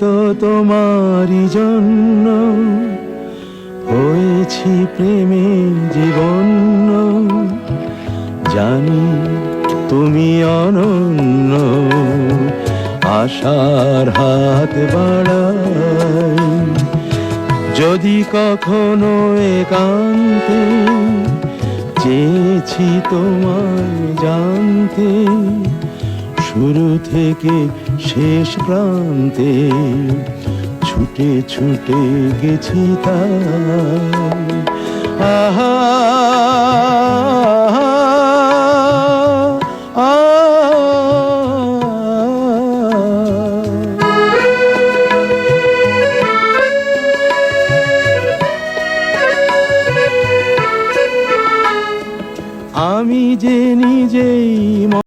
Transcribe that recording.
তো তোমারই জন্য হয়েছি প্রেমে জীবন জানি তুমি অনন্য, আশার হাত বাড়াই। যদি কখনো একান্তে চেয়েছি তোমায় জানতে শুরু থেকে শেষ প্রান্তে ছুটে ছুটে গেছি তা আহা আমি যে নিজেই